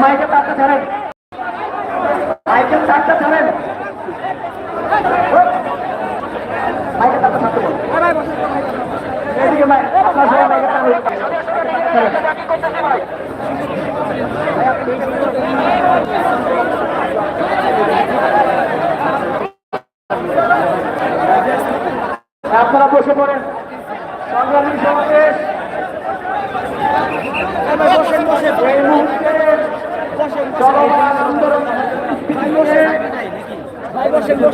মাইকে তারটা ছাড়েন মাইকের তারটা ছাড়েন মাইকে তারটা ছাড়তে বলুন। এদিকে মাইক আপনার সবাই মাইকের তার ছাড়েন। আপনারা বসে পড়েন সংগ্রামী সমাবেশ এই মুহূর্তে চলমান আন্দোলন বিরুদ্ধে জাতীয় সভা দেশবাসীর কাছে বিশ করবেন। একটা ছাড়েন, আরেকটা পাতা ছাড়েন, বসুন। জুলাই অন্যতম কেন্দ্রীয় লোক জাতীয় নাগরিক পার্টি এনসিপি দক্ষিণাঞ্চলের মুখ্য সংগঠক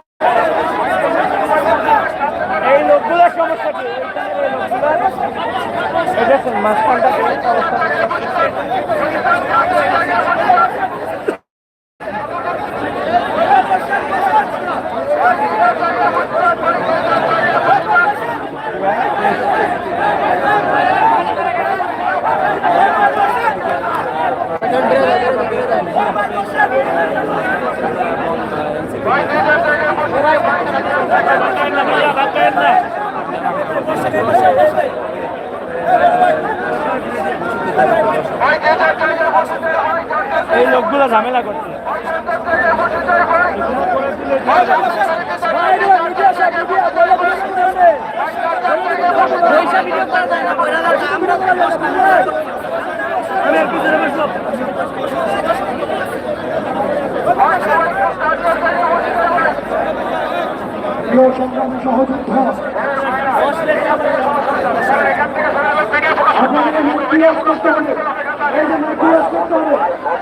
এই লোকগুলো ঝামেলা করছে। সংগ্রামী সহযোদ্ধা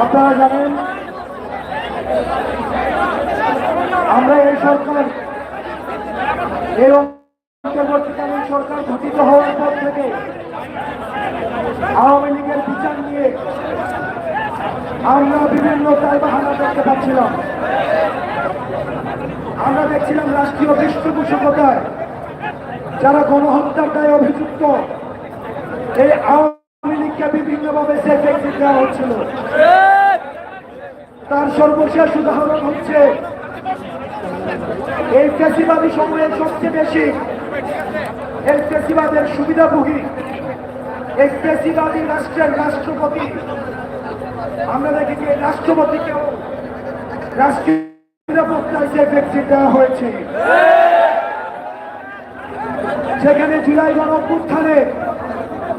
আপনারা জানেন আমরা এই সরকার এই অন্তর্বর্তীকালীন সরকার গঠিত হওয়ার পর থেকে আওয়ামী লীগের বিচার নিয়ে আমরা বিভিন্ন তালবাহানা দেখতে পাচ্ছিলাম আমরা দেখছিলাম রাষ্ট্রীয় পৃষ্ঠপোষকতায় যারা গণহত্যার দায়ে অভিযুক্ত, এই আওয়ামী লীগকে বিভিন্নভাবে এক্সিট দেওয়া হচ্ছিল। তার সর্বশেষ উদাহরণ হচ্ছে, এই ফেসিবাদী সময়ে সবচেয়ে বেশি, এই ফেসিবাদের সুবিধাভোগী, এই ফেসিবাদী রাষ্ট্রের রাষ্ট্রপতি। আমরা দেখি যে রাষ্ট্রপতিকেও রাষ্ট্রীয় নিরাপত্তায় সেফ এক্সিট দেওয়া হয়েছে। সেখানে জুলাই গণ অভ্যুত্থানে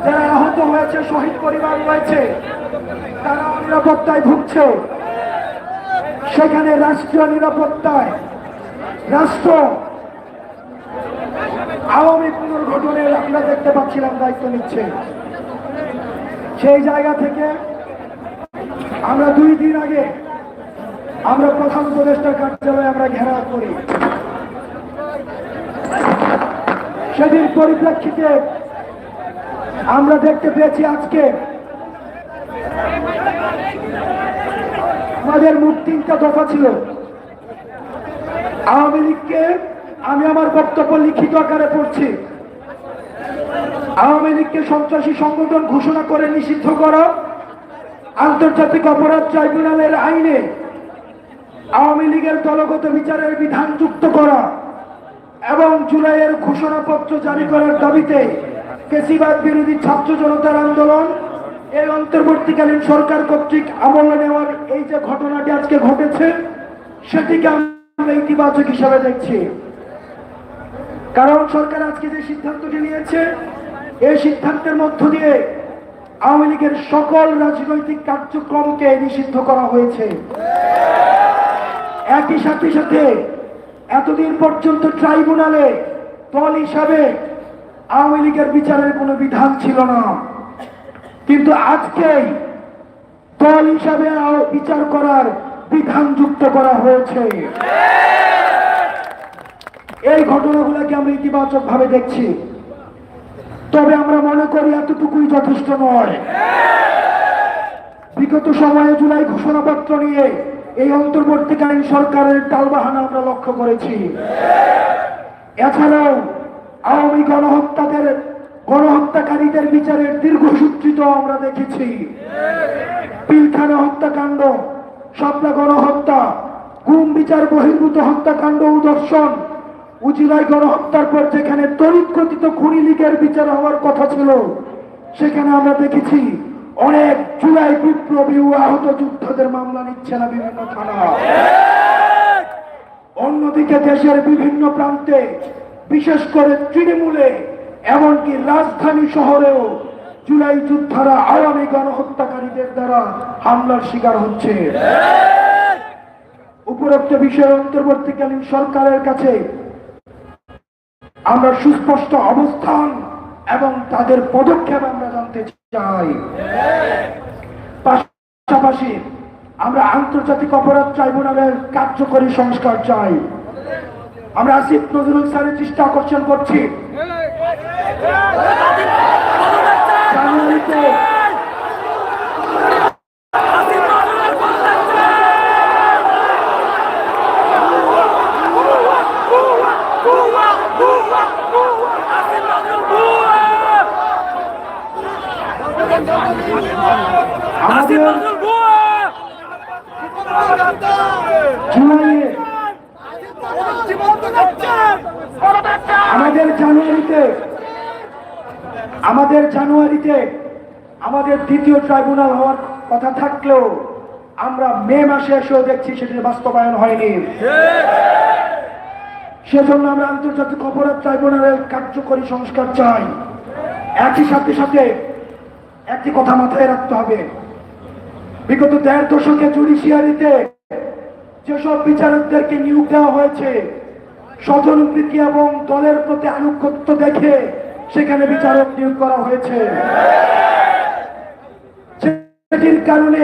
যারা আহত হয়েছে, শহীদ পরিবার রয়েছে, তারা নিরাপত্তায় ভুগছে। সেখানে রাষ্ট্রীয় নিরাপত্তায় রাষ্ট্র আওয়ামী পুনর্গঠনের আমরা দেখতে পাচ্ছিলাম দায়িত্ব নিচ্ছে। সেই জায়গা থেকে আমরা দুই দিন আগে আমরা প্রধান উপদেষ্টার কার্যালয়ে আমরা ঘেরাও করি। সেদিন পরিপ্রেক্ষিতে আমরা দেখতে পেয়েছি আজকে আমাদের মুখ তিনটা দফা ছিল। আওয়ামী লীগকে আমি আমার বক্তব্য লিখিত আকারে পড়ছি। আওয়ামী লীগকে সন্ত্রাসী সংগঠন ঘোষণা করে নিষিদ্ধ করা, আন্তর্জাতিক অপরাধ ট্রাইব্যুনালের আইনে আওয়ামী লীগের দলগত বিচারের বিধান যুক্ত করা এবং জুলাইয়ের ঘোষণাপত্র জারি করার দাবিতে কেসিবাদ বিরোধী ছাত্র জনতার আন্দোলন এই অন্তর্বর্তীকালীন সরকার কর্তৃক আমলে নেওয়ার এই যে ঘটনাটি আজকে ঘটেছে, সেটিকে আমরা ইতিবাচক হিসাবে দেখছি। কারণ সরকার আজকে যে সিদ্ধান্তটি নিয়েছে, এই সিদ্ধান্তের মধ্য দিয়ে আওয়ামী লীগের সকল রাজনৈতিক কার্যক্রমকে নিষিদ্ধ করা হয়েছে। একই সাথে সাথে এতদিন পর্যন্ত ট্রাইব্যুনালে দল হিসাবে আওয়ামী লীগের বিচারের কোনো বিধান ছিল না। কিন্তু আজকেই দল হিসাবে বিচার করার বিধান যুক্ত করা হয়েছে। এই ঘটনাগুলোকে আমরা ইতিবাচক ভাবে দেখছি। তবে আমরা মনে করি এতটুকুই যথেষ্ট নয়। বিগত সময়ে জুলাই ঘোষণাপত্র নিয়ে এই অন্তর্বর্তীকালীন সরকারের টালবাহানা আমরা লক্ষ্য করেছি। এছাড়াও আওয়ামী গণহত্যাদের, গণহত্যাকারীদের বিচারের দীর্ঘসূত্রিত আমরা দেখেছি। পিলখানা হত্যাকাণ্ড, স্বপ্না গণহত্যা, গুম বিচার বহির্ভূত হত্যাকাণ্ড ও দর্শন উজিলায় গণহত্যার পর যেখানে তড়িৎ কথিত খুনি লীগের বিচার হওয়ার কথা ছিল, সেখানে আমরা দেখেছি অনেক জুলাই বিপ্লবী ও আহত যুদ্ধদের মামলা নিচ্ছে না বিভিন্ন থানা। অন্যদিকে দেশের বিভিন্ন প্রান্তে, বিশেষ করে তৃণমূলে, এমনকি রাজধানী শহরেও জুলাই যোদ্ধারা আওয়ামী গণহত্যাকারীদের দ্বারা হামলার শিকার হচ্ছে। উপরোক্ত বিষয়ে অন্তর্বর্তীকালীন সরকারের কাছে আমরা সুস্পষ্ট অবস্থান এবং তাদের পদক্ষেপ আমরা জানতে চাই। পাশাপাশি আমরা আন্তর্জাতিক অপরাধ ট্রাইব্যুনালের কার্যকরী সংস্কার চাই। আমরা আসিফ নজরুল স্যারের চেষ্টা আকর্ষণ করছি জানুয়ারিতে আমাদের জুলাইয়ে আমাদের জানুয়ারিতে আমাদের জানুয়ারিতে আমাদের দ্বিতীয় ট্রাইব্যুনাল হওয়ার কথা থাকলেও আমরা মে মাসে এসেও দেখছি সেটির বাস্তবায়ন হয়নি। সেজন্য আমরা আন্তর্জাতিক অপরাধ ট্রাইব্যুনালের কার্যকরী সংস্কার চাই। একই সাথে সাথে একটি কথা মাথায় রাখতে হবে। বিগত দেড় দশকে জুডিশিয়ারিতে যেসব বিচারকদেরকে নিয়োগ দেওয়া হয়েছে স্বজনপ্রীতি এবং দলের প্রতি আনুগত্য দেখে সেখানে বিচারক নিয়োগ করা হয়েছে। সেটির কারণে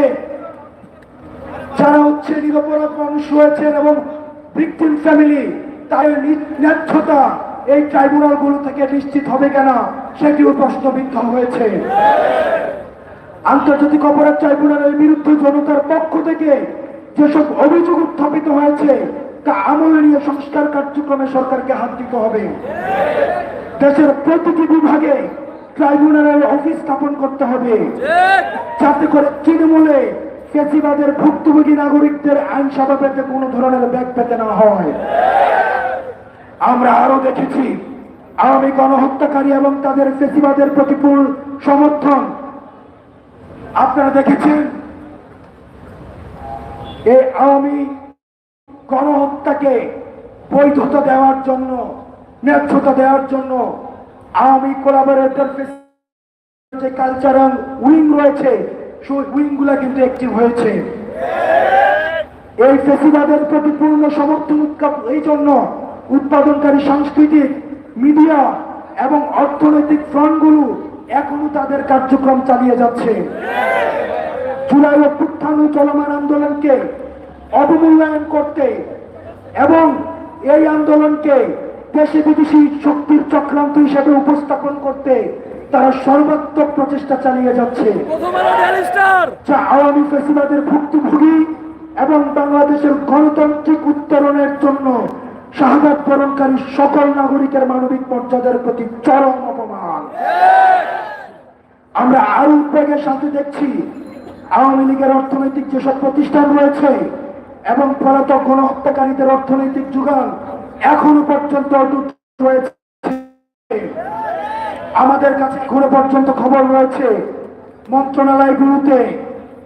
যারা হচ্ছে নিরপরাধ মানুষ হয়েছেন এবং ভিকটিম ফ্যামিলি তাদের ন্যায্যতা এই ট্রাইব্যুনালগুলো থেকে নিশ্চিত হবে কেনা, সেটিও প্রশ্নবিদ্ধ হয়েছে। আন্তর্জাতিক অপরাধ ট্রাইব্যুনালের বিরুদ্ধে জনতার পক্ষ থেকে যেসব অভিযোগ উত্থাপিত হয়েছে, তা আমলে নিয়ে সংস্কার কার্যক্রমে সরকারকে হাত দিতে হবে। দেশের প্রতিটি বিভাগে ট্রাইব্যুনালের অফিস স্থাপন করতে হবে। যাতে করে তৃণমূলে ফেসিবাদের ভুক্তভোগী নাগরিকদের আইন সেবা পেতে কোনো ধরনের ব্যাগ পেতে না হয়। আমরা আরও দেখেছি আওয়ামী গণহত্যাকারী এবং তাদের ফেসিবাদের প্রতিকূল সমর্থন। আপনারা দেখেছেন এই আওয়ামী গণহত্যাকে বৈধতা দেওয়ার জন্য ন্যায্যতা দেওয়ার জন্য আওয়ামী কোলাবোরেটর যে কালচারাল উইং রয়েছে, সেই উইংগুলা কিন্তু অ্যাক্টিভ হয়েছে। এই ফেসিবাদের প্রতি পূর্ণ সমর্থন এই জন্য উৎপাদনকারী সাংস্কৃতিক মিডিয়া এবং অর্থনৈতিক ফ্রন্টগুলো এখনও তাদের কার্যক্রম চালিয়ে যাচ্ছে। জুলাই অভ্যুত্থান চলমান আন্দোলনকে অবমূল্যায়ন করতে এবং এই আন্দোলনকে দেশে বিদেশি শক্তির চক্রান্ত হিসেবে উপস্থাপন করতে তারা সর্বাত্মক প্রচেষ্টা চালিয়ে যাচ্ছে। যা আওয়ামী ফেসিবাদের ভুক্তভোগী এবং বাংলাদেশের গণতান্ত্রিক উত্তরণের জন্য শাহাদাত বরণকারী সকল নাগরিকের মানবিক মর্যাদার প্রতি চরম অপমান। আমরা আরও উদ্বেগের সাথে দেখছি। আওয়ামী লীগের অর্থনৈতিক যেসব প্রতিষ্ঠান রয়েছে এবং পলাতক গণহত্যাকারীদের অর্থনৈতিক যোগান এখনও পর্যন্ত আমাদের কাছে এখনও পর্যন্ত খবর রয়েছে মন্ত্রণালয়গুলোতে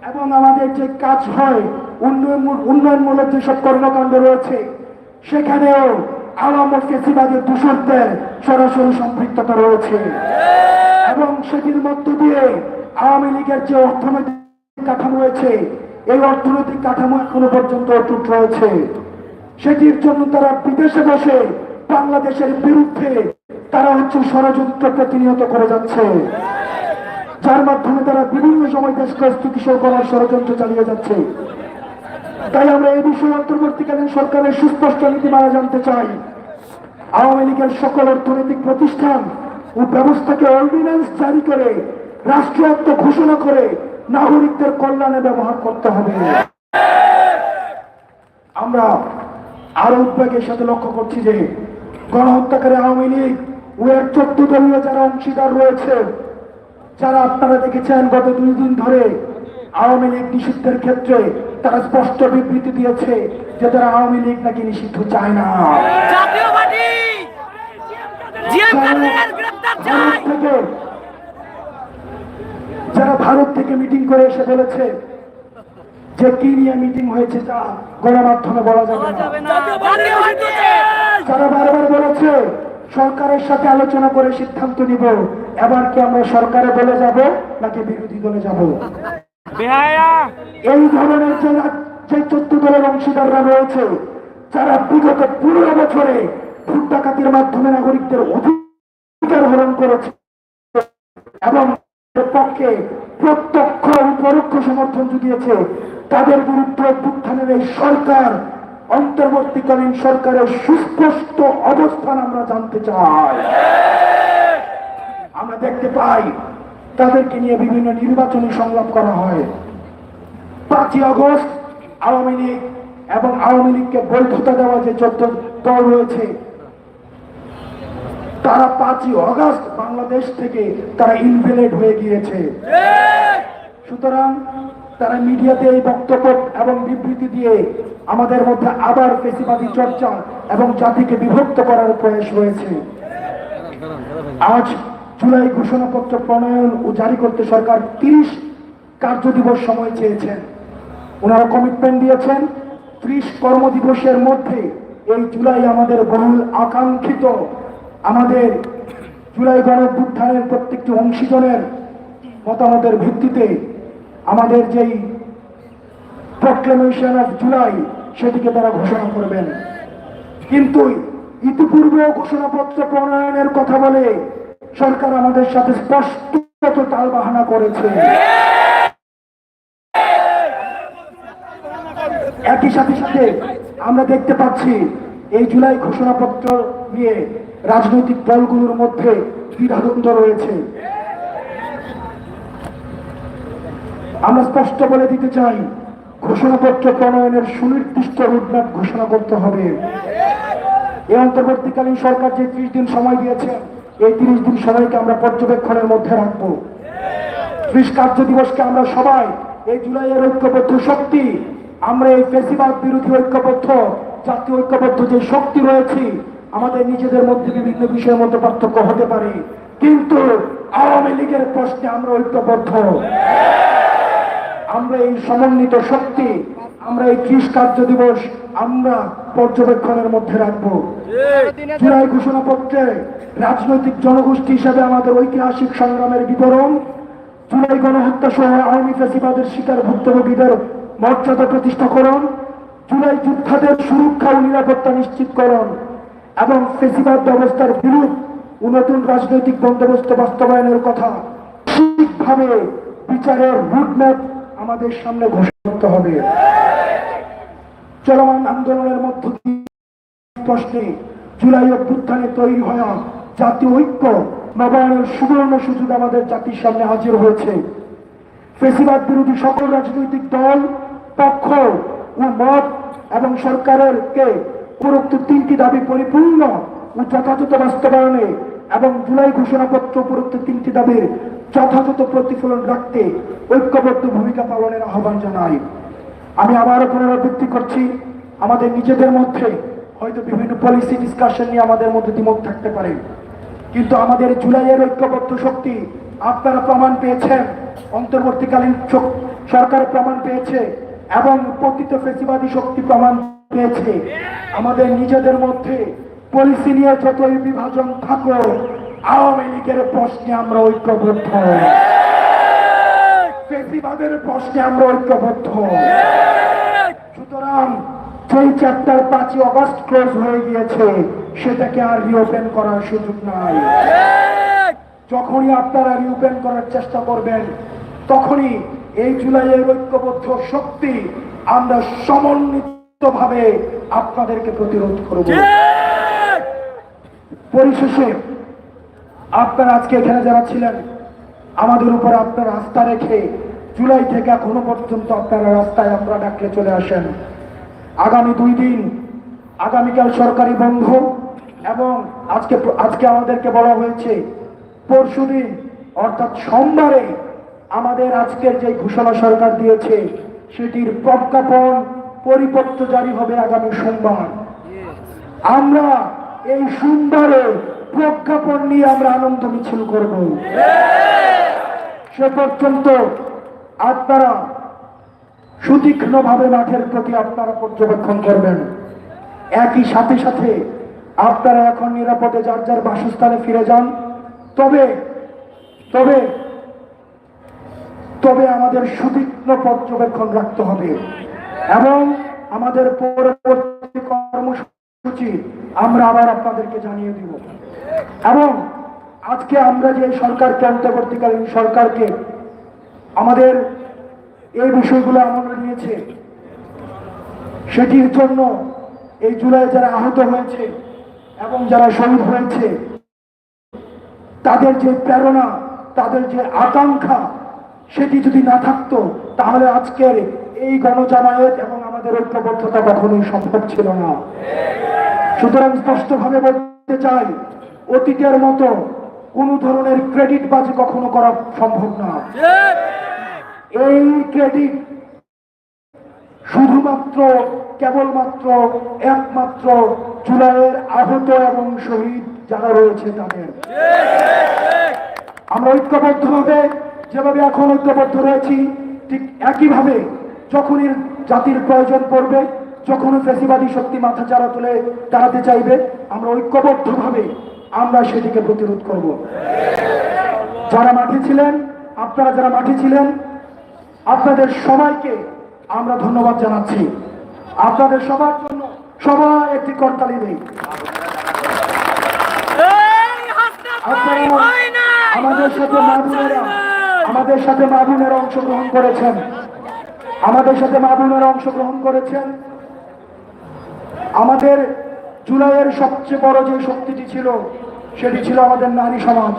এবং আমাদের যে কাজ হয় উন্নয়ন উন্নয়নমূলক যেসব কর্মকাণ্ড রয়েছে, সেখানেও আওয়াম ও ফেসিবাদের দূষণদের সরাসরি সম্পৃক্ততা রয়েছে। এবং সেটির মধ্য দিয়ে আওয়ামী লীগের যে অর্থনৈতিক কাঠামো রয়েছে, এই অর্থনৈতিক কাঠামো এখনও পর্যন্ত অটুট রয়েছে। সেটির জন্য তারা বিদেশে বসে বাংলাদেশের বিরুদ্ধে তারা হচ্ছে ষড়যন্ত্র প্রতিনিয়ত করে যাচ্ছে। যার মাধ্যমে তারা বিভিন্ন সময় দেশকে স্থিতিশীল করার ষড়যন্ত্র চালিয়ে যাচ্ছে। তাই আমরা এই বিষয়ে অন্তর্বর্তীকালীন সরকারের সুস্পষ্ট নীতিমালা জানতে চাই। আওয়ামী লীগের সকল অর্থনৈতিক প্রতিষ্ঠান ও ব্যবস্থাকে অর্ডিন্যান্স জারি করে, রাষ্ট্রায়ত্ত ঘোষণা করে নাগরিকদের কল্যাণে ব্যবহার করতে হবে। আমরা আরও উদ্বেগের সাথে লক্ষ্য করছি যে গণহত্যাকারী আওয়ামী লীগ ও এর চোদ্দ দলীয় যারা অংশীদার রয়েছে যারা আপনারা দেখেছেন গত দুই দিন ধরে আওয়ামী লীগ নিষিদ্ধের ক্ষেত্রে তারা স্পষ্ট বিবৃতি দিয়েছে যে তারা আওয়ামী লীগ নাকি নিষিদ্ধ চায় না। যারা ভারত থেকে মিটিং করে এসে বলেছে যে কি নিয়ে মিটিং হয়েছে তা গণমাধ্যমে বলা যাবে না। জাতীয় বারবার বলেছে সরকারের সাথে আলোচনা করে সিদ্ধান্ত নিব এবার কি আমরা সরকারে বলে যাব নাকি বিরোধী দলে যাব? এই ধরনের যে যে চোদ্দ দলের অংশীদাররা রয়েছে যারা বিগত পনেরো বছরে ভোট ডাকাতির মাধ্যমে নাগরিকদের অধিকার হরণ করেছে এবং পক্ষে প্রত্যক্ষ ও পরোক্ষ সমর্থন জুগিয়েছে তাদের বিরুদ্ধে অভ্যুত্থানের এই সরকার, অন্তর্বর্তীকালীন সরকারের সুস্পষ্ট অবস্থান আমরা জানতে চাই। আমরা দেখতে পাই, তাদেরকে নিয়ে বিভিন্ন নির্বাচনী সংলাপ করা হয়। পাঁচই আগস্ট আওয়ামী লীগ এবং আওয়ামী লীগকে বৈধতা দেওয়া যে চোদ্দ দল রয়েছে, তারা পাঁচই অগস্ট বাংলাদেশ থেকে তারা ইনভেলেড হয়ে গিয়েছে। সুতরাং তারা মিডিয়াতে এই বক্তব্য এবং বিবৃতি দিয়ে আমাদের মধ্যে আবার পেশিবাদী চর্চা এবং জাতিকে বিভক্ত করার প্রয়াস রয়েছে। আজ জুলাই ঘোষণাপত্র প্রণয়ন ও জারি করতে সরকার তিরিশ কার্য দিবস সময় চেয়েছেন। ওনারা কমিটমেন্ট দিয়েছেন। ত্রিশ কর্মদিবসের মধ্যে এই জুলাই আমাদের বহুল আকাঙ্ক্ষিত। আমাদের জুলাই গণপুত্থানের প্রত্যেকটি অংশীজনের মতামতের ভিত্তিতে আমাদের যেই প্রক্লেমেশন অফ জুলাই সেটিকে তারা ঘোষণা করবেন। কিন্তু ইতিপূর্বে ঘোষণাপত্র প্রণয়নের কথা বলে সরকার আমাদের সাথে স্পষ্ট তাল বাহানা করেছে। একই সাথে সাথে আমরা দেখতে পাচ্ছি, এই জুলাই ঘোষণাপত্র নিয়ে রাজনৈতিক দলগুলোর মধ্যে দ্বিধাদ্বন্দ্ব রয়েছে। আমরা স্পষ্ট বলে দিতে চাই, ঘোষণাপত্র প্রণয়নের সুনির্দিষ্ট রোডম্যাপ ঘোষণা করতে হবে। এই অন্তর্বর্তীকালীন সরকার যে ত্রিশ দিন সময় দিয়েছে, এই তিরিশ দিন সময়কে আমরা পর্যবেক্ষণের মধ্যে রাখব। ত্রিশ কার্য দিবসকে আমরা সবাই, এই জুলাইয়ের ঐক্যবদ্ধ শক্তি, আমরা এই ফেসিবাদ বিরোধী ঐক্যবদ্ধ, জাতীয় ঐক্যবদ্ধ যে শক্তি রয়েছে, আমাদের নিজেদের মধ্যে বিভিন্ন বিষয়ের মধ্যে পার্থক্য হতে পারে। কিন্তু আওয়ামী লীগের প্রশ্নে আমরা ঐক্যবদ্ধ। আমরা এই সমন্বিত শক্তি, আমরা এই ত্রিশ কার্য দিবস আমরা পর্যবেক্ষণের মধ্যে রাখব। জুলাই ঘোষণাপত্রে রাজনৈতিক জনগোষ্ঠী হিসেবে আমাদের ঐতিহাসিক সংগ্রামের বিবরণ জুলাই গণহত্যা সহ আওয়ামী ফেসিবাদের শিকার ভুক্তভোগীদের মর্যাদা প্রতিষ্ঠাকরণ জুলাই যোদ্ধাদের সুরক্ষা ও নিরাপত্তা নিশ্চিতকরণ এবং ফেসিবাদ ব্যবস্থার বিরুদ্ধ নতুন রাজনৈতিক বন্দোবস্ত বাস্তবায়নের কথা ঠিকভাবে বিচারের রুটম্যাপ আমাদের সামনে ঘোষণা করতে হবে। চলমান আন্দোলনের মধ্য দিয়ে প্রশ্নে জুলাই অভ্যুত্থানে তৈরি হওয়া জাতীয় ঐক্য নবায়নের সুবর্ণ সুযোগ আমাদের জাতির সামনে হাজির হয়েছে। ফেসিবাদ বিরোধী সকল রাজনৈতিক দল, পক্ষ ও মত এবং সরকারের কে উপরোক্ত তিনটি দাবি পরিপূর্ণ ও যথাযথ বাস্তবায়নে এবং জুলাই ঘোষণাপত্র উপরোক্ত তিনটি দাবির যথাযথ প্রতিফলন রাখতে ঐক্যবদ্ধ ভূমিকা পালনের আহ্বান জানাই। আমি আবারও পুনরাবৃত্তি করছি, আমাদের নিজেদের মধ্যে হয়তো বিভিন্ন পলিসি ডিসকাশন নিয়ে আমাদের মধ্যে দ্বিমত থাকতে পারে। কিন্তু আমাদের জুলাইয়ের ঐক্যবদ্ধ শক্তি আপনারা প্রমাণ পেয়েছেন। অন্তর্বর্তীকালীন সরকার প্রমাণ পেয়েছে এবং পতিত ফেসিবাদী শক্তি প্রমাণ পেয়েছে। আমাদের নিজেদের মধ্যে পলিসি নিয়ে যতই বিভাজন থাকো আওয়ামী লীগের প্রশ্নে আমরা ঐক্যবদ্ধ। ফেসিবাদের প্রশ্নে আমরা ঐক্যবদ্ধ। সুতরাং যেই চ্যাপ্টার পাঁচই অগস্ট ক্লোজ হয়ে গিয়েছে সেটাকে আর রিওপেন করার সুযোগ নাই। যখনই আপনারা রিওপেন করার চেষ্টা করবেন তখনই এই জুলাইয়ের ঐক্যবদ্ধ শক্তি আমরা সমন্বিতভাবে আপনাদেরকে প্রতিরোধ করব। পরিশেষে আপনারা আজকে এখানে যারা ছিলেন, আমাদের উপর আপনার আস্থা রেখে জুলাই থেকে এখনও পর্যন্ত আপনারা রাস্তায় আমরা ডাকলে চলে আসেন। আগামী দুই দিন আগামীকাল সরকারি বন্ধ এবং আজকে আজকে আমাদেরকে বলা হয়েছে পরশুদিন অর্থাৎ সোমবারে আমাদের আজকের যে ঘোষণা সরকার দিয়েছে, সেটির প্রজ্ঞাপন পরিপত্র জারি হবে আগামী সোমবার। আমরা এই সোমবারে প্রজ্ঞাপন নিয়ে আমরা আনন্দ মিছিল করব। সে পর্যন্ত আপনারা সুতীক্ষ্ণভাবে মাঠের প্রতি আপনারা পর্যবেক্ষণ করবেন। একই সাথে সাথে আপনারা এখন নিরাপদে যার যার বাসস্থানে ফিরে যান। তবে তবে তবে আমাদের সুতীক্ষ্ণ পর্যবেক্ষণ রাখতে হবে এবং আমাদের পরবর্তী কর্মসূচি আমরা আবার আপনাদেরকে জানিয়ে দিব। এবং আজকে আমরা যে সরকারকে, অন্তর্বর্তীকালীন সরকারকে আমাদের এই বিষয়গুলো আমলে নিয়েছে সেটির জন্য এই জুলাই যারা আহত হয়েছে এবং যারা শহীদ হয়েছে, তাদের যে প্রেরণা, তাদের যে আকাঙ্ক্ষা, সেটি যদি না থাকতো, তাহলে আজকের এই গণজামায়াত এবং আমাদের ঐক্যবদ্ধতা কখনোই সম্ভব ছিল না। সুতরাং স্পষ্টভাবে বলতে চাই অতীতের মতো কোনো ধরনের ক্রেডিট বাজি কখনো করা সম্ভব না। এই ক্রেডিট শুধুমাত্র, কেবলমাত্র, একমাত্র জুলাইয়ের আহত এবং শহীদ যারা রয়েছে তাদের। আমরা ঐক্যবদ্ধভাবে যেভাবে এখন ঐক্যবদ্ধ রয়েছি, ঠিক একইভাবে যখনই জাতির প্রয়োজন পড়বে যখন ফেসিবাদী শক্তি মাথা চারা তুলে দাঁড়াতে চাইবে, আমরা ঐক্যবদ্ধভাবে আমরা সেটিকে প্রতিরোধ করব। যারা মাঠে ছিলেন আপনারা যারা মাঠে ছিলেন আপনাদের সবাইকে আমরা ধন্যবাদ জানাচ্ছি। আপনাদের সবার জন্য সবাই একটি করতালি নেই। আমাদের সাথে মা বোনেরা আমাদের সাথে মা বোনেরা অংশগ্রহণ করেছেন। আমাদের সাথে মা বোনেরা অংশগ্রহণ করেছেন। আমাদের জুলাইয়ের সবচেয়ে বড় যে শক্তিটি ছিল সেটি ছিল আমাদের নারী সমাজ।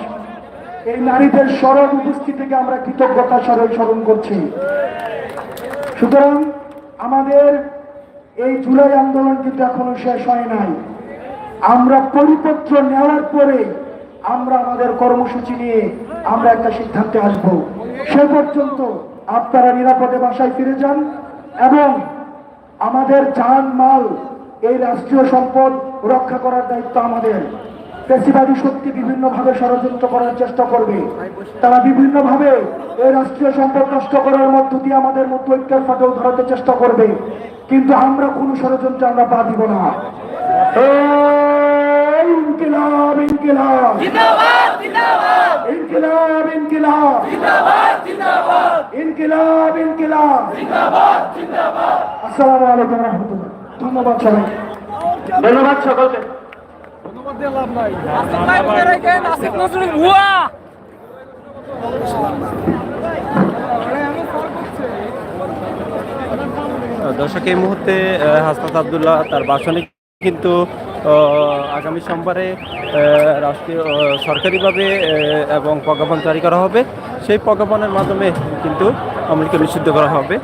এই নারীদের সরব উপস্থিতিকে আমরা কৃতজ্ঞতা স্মরণ স্মরণ করছি। সুতরাং আমাদের এই জুলাই আন্দোলন কিন্তু এখনও শেষ হয় নাই। আমরা পরিপত্র নেওয়ার পরে আমরা আমাদের কর্মসূচি নিয়ে আমরা একটা সিদ্ধান্তে আসব। সে পর্যন্ত আপনারা নিরাপদে বাসায় ফিরে যান এবং আমাদের যান মাল এই রাষ্ট্রীয় সম্পদ রক্ষা করার দায়িত্ব আমাদের। পেশিবাদী শক্তি বিভিন্নভাবে ষড়যন্ত্র করার চেষ্টা করবে। তারা বিভিন্নভাবে এই রাষ্ট্রীয় সম্পদ নষ্ট করার মধ্য দিয়ে আমাদের মধ্যে ঐক্যের ফাটল ধরাতে চেষ্টা করবে। কিন্তু আমরা কোন ষড়যন্ত্রে আমরা পা দিব না। এই ইনকিলাব ইনকিলাব। জিন্দাবাদ জিন্দাবাদ। ইনকিলাব ইনকিলাব। জিন্দাবাদ জিন্দাবাদ। ইনকিলাব ইনকিলাব। আসসালামু আলাইকুম রহমতুল্লাহ। ধন্যবাদ সবাই ধন্যবাদ সকলকে আসিফ ভাই বলে রাখেন আসিফ নজরুল ভুয়া দর্শক এই মুহূর্তে হাসনাত আবদুল্লাহ তার বাসনে কিন্তু আগামী সোমবারে রাষ্ট্রীয় সরকারিভাবে এবং প্রজ্ঞাপন জারি করা হবে। সেই প্রজ্ঞাপনের মাধ্যমে কিন্তু আমলকে নিষিদ্ধ করা হবে।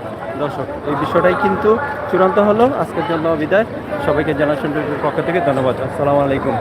দর্শক, এই বিষয়টাই কিন্তু চূড়ান্ত হলো। আজকের জন্য বিদায়। সবাইকে জানাশুন পক্ষ থেকে ধন্যবাদ। আসসালামু আলাইকুম।